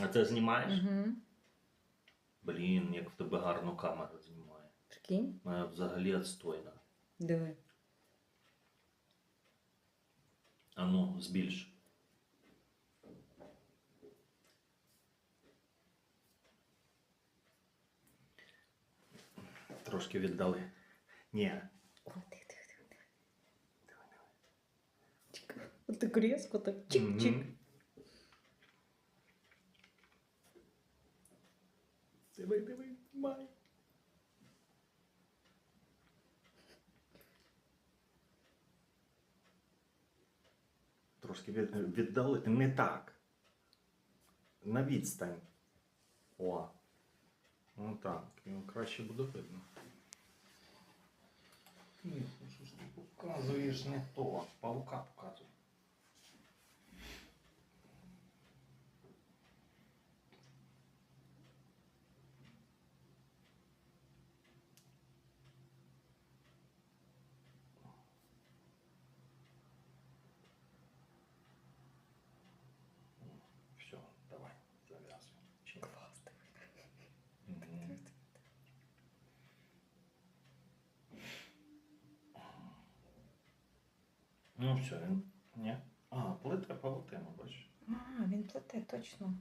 А це знімаєш? Угу. Блін, як в тебе гарно камера знімає. Прикинь, Моя взагалі відстойна. диви. А ну, збільш. Трошки віддали. Ні. О, диви, диви. Чик. От так різко, так чик-чик. Мгм. Диви, диви, май. Трошки від, віддали. Не так. На відстань. О. Ну так. Його краще буде видно. Ні, ну що ж ти показуєш не то. Павука показує. Ну все, він. Ні. А, плите павутину, бачиш. А, він плете, точно.